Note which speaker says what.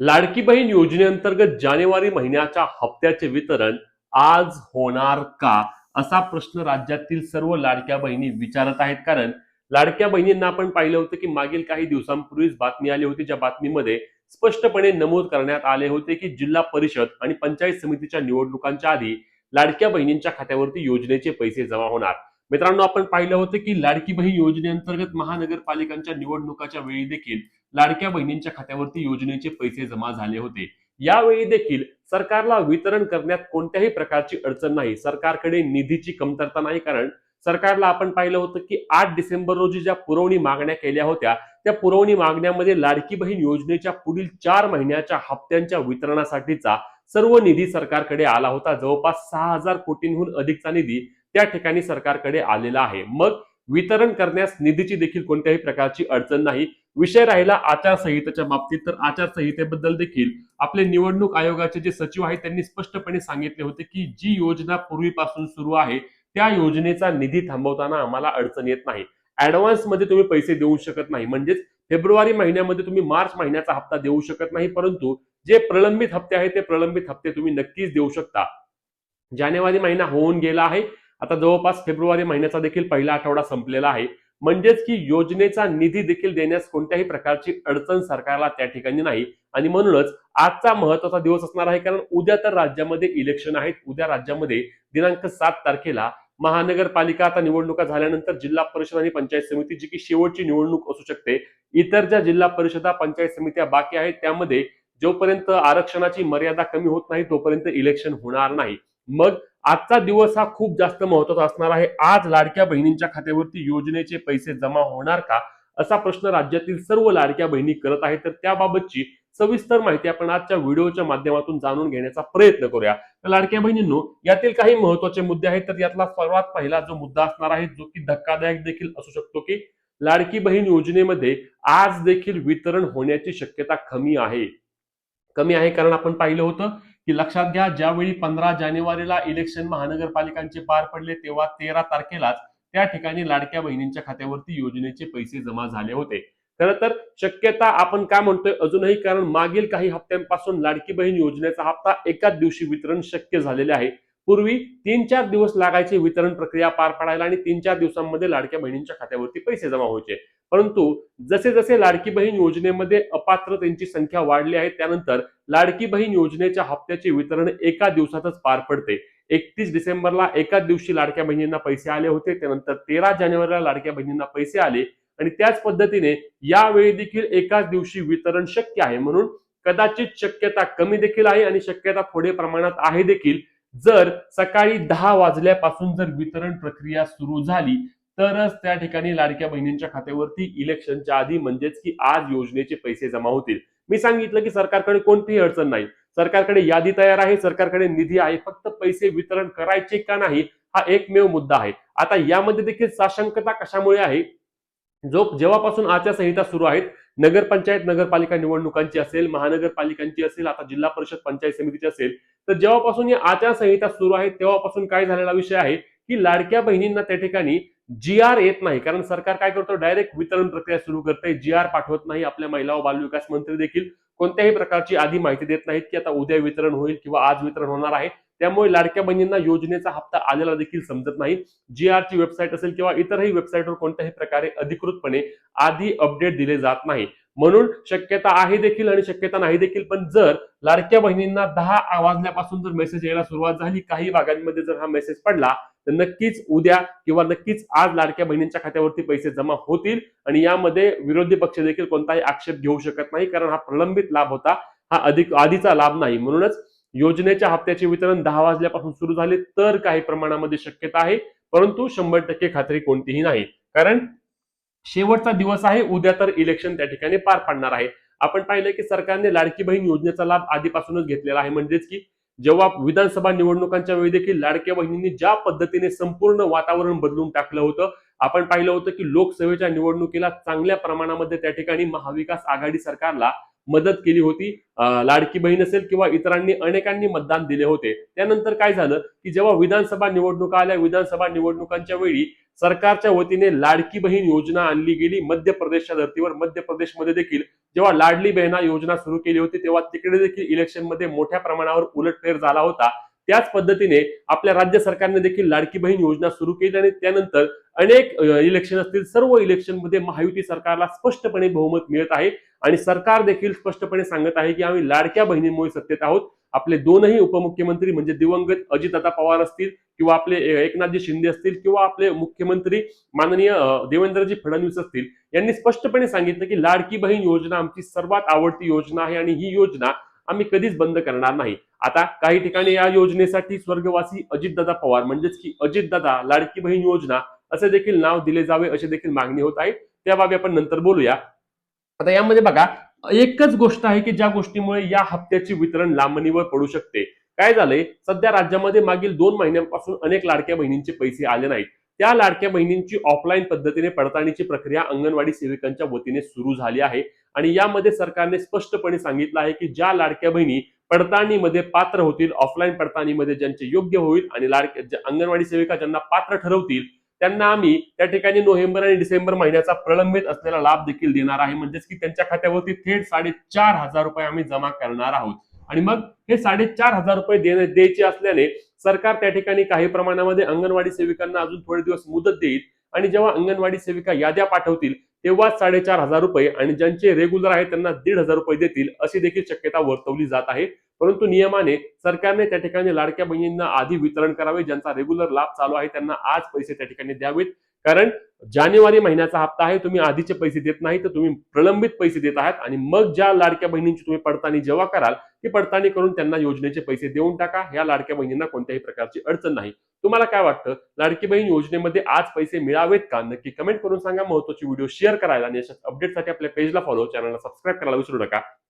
Speaker 1: लाडकी बहीण योजनेअंतर्गत जानेवारी महिन्याच्या हप्त्याचे वितरण आज होणार का? असा प्रश्न राज्यातील सर्व लाडक्या बहिणी विचारत आहेत. कारण लाडक्या बहिणींना आपण पाहिलं होतं की मागील काही दिवसांपूर्वीच बातमी आली होती ज्या बातमीमध्ये स्पष्टपणे नमूद करण्यात आले होते की जिल्हा परिषद आणि पंचायत समितीच्या निवडणुकांच्या आधी लाडक्या बहिणींच्या खात्यावरती योजनेचे पैसे जमा होणार. मित्रांनो आपण पाहिलं होतं की लाडकी बहीण योजनेअंतर्गत महानगरपालिकांच्या निवडणुकाच्या वेळी देखील लाडक्या बहिणींच्या खात्यावरती योजनेचे पैसे जमा झाले होते. यावेळी देखील सरकारला वितरण करण्यात कोणत्याही प्रकारची अडचण नाही. सरकारकडे निधीची कमतरता नाही कारण सरकारला आपण पाहिलं होतं की आठ डिसेंबर रोजी ज्या पुरवणी मागण्या केल्या होत्या त्या पुरवणी मागण्यामध्ये लाडकी बहीण योजनेच्या पुढील चार महिन्याच्या हप्त्यांच्या वितरणासाठीचा सर्व निधी सरकारकडे आला होता. जवळपास सहा हजार कोटींहून अधिकचा निधी त्या ठिकाणी सरकारकडे आलेला आहे. मग वितरण करण्यास निधीची देखील कोणत्याही प्रकारची अडचण नाही. विषय राहिला आचारसंहितेच्या बाबतीत तर आचारसंहितेबद्दल देखील आपले निवडणूक आयोगाचे जे सचिव आहेत त्यांनी स्पष्टपणे सांगितले होते की जी योजना पूर्वीपासून सुरू आहे त्या योजनेचा निधी थांबवताना आम्हाला अडचण येत नाही. ऍडव्हान्समध्ये तुम्ही पैसे देऊ शकत नाही. म्हणजेच फेब्रुवारी महिन्यामध्ये तुम्ही मार्च महिन्याचा हप्ता देऊ शकत नाही परंतु जे प्रलंबित हप्ते आहेत ते प्रलंबित हप्ते तुम्ही नक्कीच देऊ शकता. जानेवारी महिना होऊन गेला आहे. आता जवळपास फेब्रुवारी महिन्याचा देखील पहिला आठवडा संपलेला आहे. म्हणजेच की योजनेचा निधी देखील देण्यास कोणत्याही प्रकारची अडचण सरकारला त्या ठिकाणी नाही. आणि म्हणूनच आजचा महत्त्वाचा दिवस असणार आहे कारण उद्या तर राज्यामध्ये इलेक्शन आहेत. उद्या राज्यामध्ये दिनांक सात तारखेला महानगरपालिका आता निवडणुका झाल्यानंतर जिल्हा परिषद आणि पंचायत समिती जी की शेवटची निवडणूक असू शकते इतर ज्या जिल्हा परिषदा पंचायत समित्या बाकी आहेत त्यामध्ये जोपर्यंत आरक्षणाची मर्यादा कमी होत नाही तोपर्यंत इलेक्शन होणार नाही. मग आजचा दिवस हा खूप जास्त महत्त्वाचा असणार आहे. आज लाडक्या बहिणींच्या खात्यावरती योजनेचे पैसे जमा होणार का? असा प्रश्न राज्यातील सर्व लाडक्या बहिणी करत आहेत. तर त्याबाबतची सविस्तर माहिती आपण आजच्या व्हिडिओच्या माध्यमातून जाणून घेण्याचा प्रयत्न करूया. तर लाडक्या बहिणींनो यातील काही महत्त्वाचे मुद्दे आहेत. तर यातला सर्वात पहिला जो मुद्दा असणार आहे जो की धक्कादायक देखील असू शकतो की लाडकी बहीण योजनेमध्ये आज देखील वितरण होण्याची शक्यता कमी आहे. कमी आहे कारण आपण पाहिलं होतं की लक्षात घ्या ज्यावेळी पंधरा जानेवारीला इलेक्शन महानगरपालिकांचे पार पडले तेव्हा तेरा तारखेलाच त्या ठिकाणी लाडक्या बहिणींच्या खात्यावरती योजनेचे पैसे जमा झाले होते. खर तर शक्यता आपण काय म्हणतोय अजूनही कारण मागील काही हप्त्यांपासून लाडकी बहीण योजनेचा हप्ता एकाच दिवशी वितरण शक्य झालेले आहे. पूर्वी तीन चार दिवस लागायचे वितरण प्रक्रिया पार पाडायला आणि तीन चार दिवसांमध्ये लाडक्या बहिणींच्या खात्यावरती पैसे जमा व्हायचे. परंतु जसे जसे लाडकी बहीण योजनेमध्ये अपात्रतेची संख्या वाढली आहे त्यानंतर लाडकी बहीण योजनेच्या हप्त्याचे वितरण एका दिवसातच पार पडते. एकतीस डिसेंबरला एकाच दिवशी लाडक्या बहिणींना पैसे आले होते त्यानंतर तेरा जानेवारीला लाडक्या बहिणींना पैसे आले आणि त्याच पद्धतीने यावेळी देखील एकाच दिवशी वितरण शक्य आहे. म्हणून कदाचित शक्यता कमी देखील आहे आणि शक्यता थोडे प्रमाणात आहे देखील. जर सकाळी दहा वाजल्यापासून जर वितरण प्रक्रिया सुरू झाली तरच त्या ठिकाणी लाडक्या बहिणींच्या खात्यावरती इलेक्शनच्या आधी म्हणजेच की आज योजनेचे पैसे जमा होतील. मी सांगितलं की सरकारकडे कोणतीही अडचण नाही. सरकारकडे यादी तयार आहे सरकारकडे निधी आहे फक्त पैसे वितरण करायचे का नाही हा एकमेव मुद्दा आहे. आता यामध्ये देखील साशंकता कशामुळे आहे? जो जेव्हापासून आचारसंहिता सुरू आहेत नगरपंचायत नगरपालिका निवडणुकांची असेल महानगरपालिकांची असेल आता जिल्हा परिषद पंचायत समितीची असेल तर जेव्हापासून ही आचारसंहिता सुरू आहे तेव्हापासून काय झालेला विषय आहे? की लाडक्या बहिणींना त्या ठिकाणी जी आर येत नाही. कारण सरकार काय करतो? डायरेक्ट वितरण प्रक्रिया सुरू करते जी आर पाठवत नाही. आपल्या महिला व बालविकास मंत्री देखील कोणत्याही प्रकारची आधी माहिती देत नाहीत की आता उद्या वितरण होईल किंवा आज वितरण होणार आहे. त्यामुळे लाडक्या बहिणींना योजनेचा हप्ता आलेला देखील समजत नाही. जी आरची वेबसाईट असेल किंवा इतरही वेबसाईटवर कोणत्याही प्रकारे अधिकृतपणे आधी अपडेट दिले जात नाही. म्हणून शक्यता आहे देखील आणि शक्यता नाही देखील पण जर लाडक्या बहिणींना दहा वाजल्यापासून जर मेसेज यायला सुरुवात झाली काही भागांमध्ये जर हा मेसेज पडला तर नक्कीच उद्या किंवा नक्कीच आज लाडक्या बहिणींच्या खात्यावरती पैसे जमा होतील आणि यामध्ये विरोधी पक्ष देखील कोणताही आक्षेप घेऊ शकत नाही कारण हा प्रलंबित लाभ होता. हा अधिक आधीचा लाभ नाही. म्हणूनच योजनेच्या हप्त्याचे वितरण दहा वाजल्यापासून सुरू झाले तर काही प्रमाणामध्ये शक्यता आहे. परंतु शंभर टक्के खात्री कोणतीही नाही. कारण शेवटचा दिवस आहे उद्या तर इलेक्शन त्या ठिकाणी पार पाडणार आहे. आपण पाहिलं की सरकारने लाडकी बहीण योजनेचा लाभ आधीपासूनच घेतलेला आहे. म्हणजेच की जेव्हा विधानसभा निवडणुकांच्या वेळी देखील लाडक्या बहिणींनी ज्या पद्धतीने संपूर्ण वातावरण बदलून टाकलं होतं आपण पाहिलं होतं की लोकसभेच्या निवडणुकीला चांगल्या प्रमाणामध्ये त्या ठिकाणी महाविकास आघाडी सरकारला मदत केली होती. लाडकी बहीण असेल किंवा इतरांनी अनेकांनी मतदान दिले होते. त्यानंतर काय झालं की जेव्हा विधानसभा निवडणुका आल्या विधानसभा निवडणुकांच्या वेळी सरकारच्या वतीने लाडकी बहीण योजना आणली गेली. मध्य प्रदेशच्या धर्तीवर मध्य प्रदेशमध्ये देखील जेव्हा लाडली बहिणा योजना सुरू केली होती तेव्हा तिकडे देखील इलेक्शनमध्ये मोठ्या प्रमाणावर उलटफेर झाला होता. त्याच पद्धतीने आपल्या राज्य सरकारने देखील लाडकी बहीण योजना सुरू केली आणि त्यानंतर अनेक इलेक्शन असतील सर्व इलेक्शनमध्ये महायुती सरकारला स्पष्टपणे बहुमत मिळत आहे. आणि सरकार देखील स्पष्टपणे सांगत आहे की आम्ही लाडक्या बहिणींमुळे सत्तेत आहोत. आपले दोनही उपमुख्यमंत्री म्हणजे दिवंगत अजितदादा पवार असतील किंवा आपले एकनाथजी शिंदे असतील किंवा आपले मुख्यमंत्री माननीय देवेंद्रजी फडणवीस असतील यांनी स्पष्टपणे सांगितलं की लाडकी बहीण योजना आमची सर्वात आवडती योजना आहे आणि ही योजना आम्ही कधीच बंद करणार नाही. आता काही ठिकाणी या योजनेसाठी स्वर्गवासी अजितदादा पवार म्हणजेच की अजितदादा लाडकी बहीण योजना असे देखील नाव दिले जावे अशी देखील मागणी होत आहे. त्या बाबी आपण नंतर बोलूया. आता यामध्ये बघा एकच गोष्ट आहे की ज्या गोष्टीमुळे या हप्त्याचे वितरण लांबणीवर पडू शकते. काय झालंय? सध्या राज्यामध्ये मागील दोन महिन्यांपासून अनेक लाडक्या बहिणींचे पैसे आले नाहीत. त्या लाडक्या बहिणींची ऑफलाईन पद्धतीने पडताळणीची प्रक्रिया अंगणवाडी सेविकांच्या वतीने सुरू झाली आहे. आणि यामध्ये सरकारने स्पष्टपणे सांगितलं आहे की ज्या लाडक्या बहिणी पडताळणीमध्ये पात्र होतील ऑफलाईन पडताळणीमध्ये ज्यांचे योग्य होईल आणि लाडक्या अंगणवाडी सेविका ज्यांना पात्र ठरवतील त्यांना आम्ही त्या ठिकाणी नोव्हेंबर आणि डिसेंबर महिन्याचा प्रलंबित असलेला लाभ देखील देणार आहे. म्हणजेच की त्यांच्या खात्यावरती थेट साडेचार हजार रुपये आम्ही जमा करणार आहोत. आणि मग हे साडेचार हजार रुपये देणे द्यायचे असल्याने सरकार त्या ठिकाणी काही प्रमाणामध्ये अंगणवाडी सेविकांना अजून थोडे दिवस मुदत देईल. आणि जेव्हा अंगणवाडी सेविका याद्या पाठवतील तेव्हाच साडेचार हजार रुपये आणि ज्यांचे रेग्युलर आहे त्यांना दीड हजार रुपये देतील अशी देखील शक्यता वर्तवली जात आहे. परंतु नियमाने सरकारने त्या ठिकाणी लाडक्या बहिणींना आधी वितरण करावे ज्यांचा रेग्युलर लाभ चालू आहे त्यांना आज पैसे त्या ठिकाणी द्यावेत. कारण जानेवारी महिन्याचा हप्ता आहे तुम्ही आधीचे पैसे देत नाही तर तुम्ही प्रलंबित पैसे देत आहात आणि मग ज्या लाडक्या बहिणींची तुम्ही पडताळणी जेव्हा कराल ती पडताळणी करून त्यांना योजनेचे पैसे देऊन टाका. ह्या लाडक्या बहिणींना कोणत्याही प्रकारची अडचण नाही. तुम्हाला काय वाटतं? लाडकी बहीण योजनेमध्ये आज पैसे मिळावेत का? नक्की कमेंट करून सांगा. महत्वाची व्हिडिओ शेअर करायला आणि अशाच अपडेटसाठी आपल्या पेजला फॉलो चॅनलला सबस्क्राईब करायला विसरू नका.